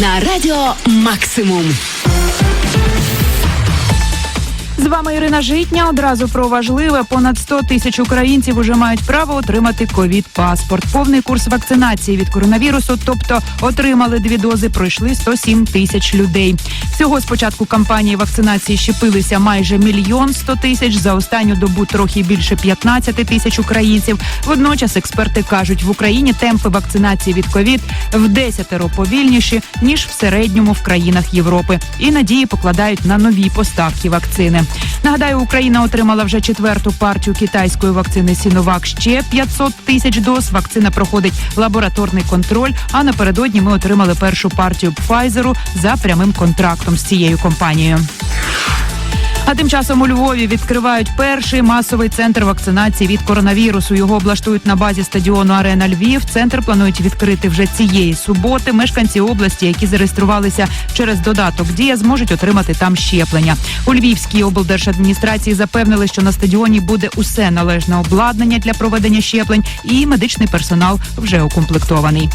на радіо Максимум. З вами Ірина Житня. Одразу про важливе. Понад 100 тисяч українців уже мають право отримати ковід паспорт. Повний курс вакцинації від коронавірусу, тобто отримали дві дози, пройшли 107 тисяч людей. Всього з початку кампанії вакцинації щепилися майже мільйон 100 тисяч. За останню добу трохи більше 15 тисяч українців. Водночас експерти кажуть, в Україні темпи вакцинації від ковід в десятеро повільніші ніж в середньому в країнах Європи, і надії покладають на нові поставки вакцини. Нагадаю, Україна отримала вже четверту партію китайської вакцини Сіновак. Ще 500 тисяч доз. Вакцина проходить лабораторний контроль. А напередодні ми отримали першу партію Пфайзеру за прямим контрактом з цією компанією. А тим часом у Львові відкривають перший масовий центр вакцинації від коронавірусу. Його облаштують на базі стадіону Арена Львів. Центр планують відкрити вже цієї суботи. Мешканці області, які зареєструвалися через додаток Дія, зможуть отримати там щеплення. У Львівській облдержадміністрації запевнили, що на стадіоні буде усе належне обладнання для проведення щеплень, і медичний персонал вже укомплектований.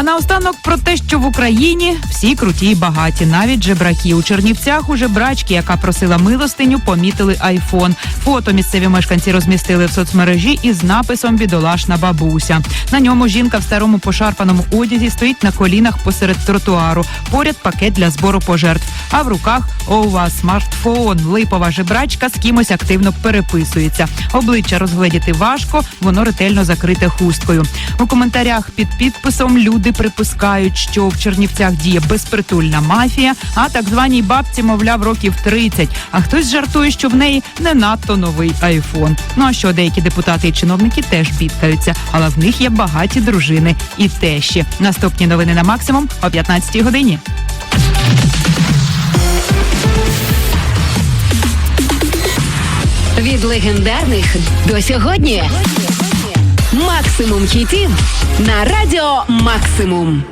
А наостанок про те, що в Україні всі круті й багаті, навіть жебраки. У Чернівцях у жебрачки, яка просила милостиню, помітили айфон. Фото місцеві мешканці розмістили в соцмережі із написом Бідолашна бабуся. На ньому жінка в старому пошарпаному одязі стоїть на колінах посеред тротуару. Поряд пакет для збору пожертв. А в руках ова смартфон. Липова жебрачка з кимось активно переписується. Обличчя розгледіти важко, воно ретельно закрите хусткою. У коментарях під підписом люди припускають, що в Чернівцях діє безпритульна мафія, а так званій бабці, мовляв, років 30. А хтось жартує, що в неї не надто новий айфон. Ну а що деякі депутати і чиновники теж бідкаються, але в них є багаті дружини і тещі. Наступні новини на максимум о 15-й годині. Від легендарних до сьогодні. Максимум хітів на радіо Максимум.